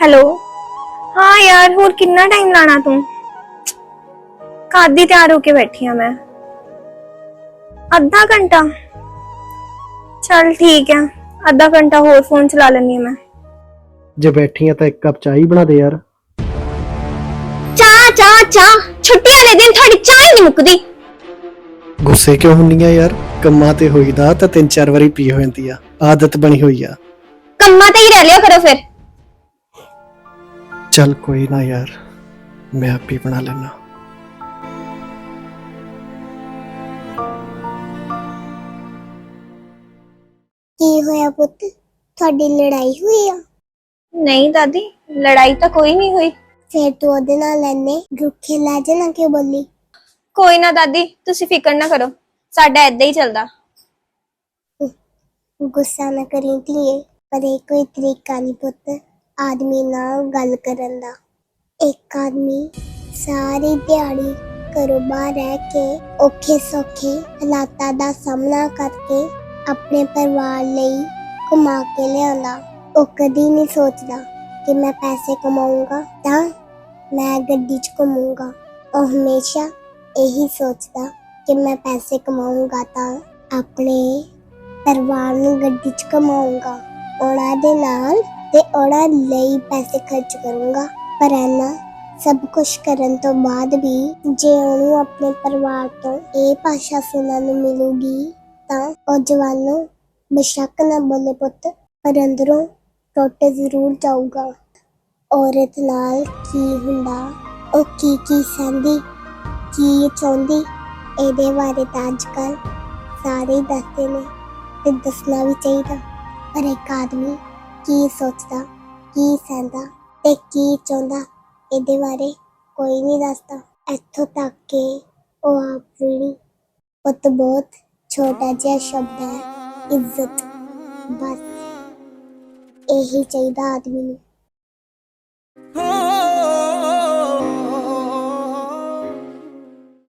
Hello? ਹਾਂ ਯਾਰ ਹੋਰ ਕਿੰਨਾ ਟਾਈਮ ਲਾਣਾ ਤੂੰ? ਕਾਦੀ ਤਿਆਰ ਹੋ ਕੇ ਬੈਠੀ ਆ ਮੈਂ। ਅੱਧਾ ਘੰਟਾ? ਚਲ ਠੀਕ ਆ ਅੱਧਾ ਘੰਟਾ ਹੋਰ ਫੋਨ ਚਲਾ ਲੈਣੀ ਆ ਮੈਂ। ਜੇ ਬੈਠੀ ਆ ਤਾਂ ਇੱਕ ਕੱਪ ਚਾਹ ਹੀ ਬਣਾ ਦੇ ਯਾਰ। ਚਾਹ ਚਾਹ ਚਾਹ। ਛੁੱਟੀ ਵਾਲੇ ਦਿਨ ਤੁਹਾਡੀ ਚਾਹ ਹੀ ਨਹੀਂ ਮੁੱਕਦੀ। ਗੁੱਸੇ ਕਿਉਂ ਹੁੰਨੀ ਆ ਯਾਰ? ਕੰਮਾਂ ਤੇ ਹੋਈਦਾ ਤਾਂ ਤਿੰਨ ਚਾਰ ਵਾਰੀ ਪੀ ਹੋ ਜਾਂਦੀ ਆ। ਆਦਤ ਬਣੀ ਹੋਈ ਆ। ਕੰਮਾਂ ਤੇ ਹੀ ਰਹਿ ਲਿਆ ਕਰੋ ਫਿਰ। ਚੱਲ ਕੋਈ ਨਾ ਯਾਰ ਮੈਂ ਆਪੇ ਬਣਾ ਲੈਣਾ ਕੀ ਹੋਇਆ ਪੁੱਤ ਤੁਹਾਡੀ ਲੜਾਈ ਹੋਈ ਆ ਨਹੀਂ ਦਾਦੀ ਲੜਾਈ ਤਾਂ ਕੋਈ ਨਹੀਂ ਹੋਈ ਫਿਰ ਤੂੰ ਉਹਦੇ ਨਾਲ ਲੈਨੇ ਰੁੱਖੇ ਲੈ ਜਾਣਾ ਕਿਉਂ ਬੋਲੀ ਕੋਈ ਨਾ ਦਾਦੀ ਤੁਸੀਂ ਫਿਕਰ ਨਾ ਕਰੋ ਸਾਡਾ ਏਦਾਂ ਹੀ ਚੱਲਦਾ ਗੁੱਸਾ ਨਾ ਕਰੀ ਧੀਏ ਪਰ ਇਹ ਕੋਈ ਤਰੀਕਾ ਨਹੀਂ ਪੁੱਤ ਆਦਮੀ ਨਾਲ ਗੱਲ ਕਰਨ ਦਾ। ਇੱਕ ਆਦਮੀ ਸਾਰੀ ਦਿਹਾੜੀ ਘਰੋਂ ਬਾਹਰ ਰਹਿ ਕੇ ਔਖੇ ਸੌਖੇ ਹਾਲਾਤਾਂ ਦਾ ਸਾਹਮਣਾ ਕਰਕੇ ਆਪਣੇ ਪਰਿਵਾਰ ਲਈ ਕਮਾ ਕੇ ਲਿਆਉਂਦਾ। ਉਹ ਕਦੀ ਨਹੀਂ ਸੋਚਦਾ ਕਿ ਮੈਂ ਪੈਸੇ ਕਮਾਊਂਗਾ ਤਾਂ ਮੈਂ ਗੱਡੀ 'ਚ ਘੁੰਮੂੰਗਾ। ਉਹ ਹਮੇਸ਼ਾ ਇਹੀ ਸੋਚਦਾ ਕਿ ਮੈਂ ਪੈਸੇ ਕਮਾਊਂਗਾ ਤਾਂ ਆਪਣੇ ਪਰਿਵਾਰ ਨੂੰ ਗੱਡੀ 'ਚ ਕਮਾਊਂਗਾ ਉਹਨਾਂ ਦੇ ਨਾਲ ਤੇ ਉਹਨਾਂ ਲਈ ਪੈਸੇ ਖਰਚ ਕਰੂੰਗਾ। ਪਰ ਇਹਨਾਂ ਸਭ ਕੁਝ ਕਰਨ ਤੋਂ ਬਾਅਦ ਵੀ ਜੇ ਉਹਨੂੰ ਆਪਣੇ ਪਰਿਵਾਰ ਤੋਂ ਇਹ ਭਾਸ਼ਾ ਸੁਣਨ ਨੂੰ ਮਿਲੂਗੀ, ਤਾਂ ਉਹ ਜਵਾਨੋਂ ਬੇਸ਼ੱਕ ਨਾ ਬੋਲੇ ਪੁੱਤ, ਪਰ ਅੰਦਰੋਂ ਟੁੱਟ ਜ਼ਰੂਰ ਜਾਊਗਾ। ਔਰਤ ਨਾਲ ਕੀ ਹੁੰਦਾ, ਉਹ ਕੀ ਕੀ ਸਹਿੰਦੀ, ਕੀ ਚਾਹੁੰਦੀ, ਇਹਦੇ ਬਾਰੇ ਤਾਂ ਅੱਜ ਕੱਲ ਸਾਰੇ ਦੱਸਦੇ ਨੇ ਤੇ ਦੱਸਣਾ ਵੀ ਚਾਹੀਦਾ। ਪਰ ਇੱਕ ਆਦਮੀ ਕੀ ਸੋਚਦਾ, ਕੀ ਸਹਿੰਦਾ ਤੇ ਕੀ ਚਾਹੁੰਦਾ, ਇਹਦੇ ਬਾਰੇ ਕੋਈ ਨਹੀਂ ਦੱਸਦਾ। ਇੱਥੋਂ ਤੱਕ ਕਿ ਉਹ ਆਪ ਵੀ ਪੁੱਤ ਬਹੁਤ ਛੋਟਾ ਜਿਹਾ ਸ਼ਬਦ ਹੈ, ਇੱਜ਼ਤ। ਬਸ ਇਹੀ ਚਾਹੀਦਾ ਆਦਮੀ ਨੂੰ।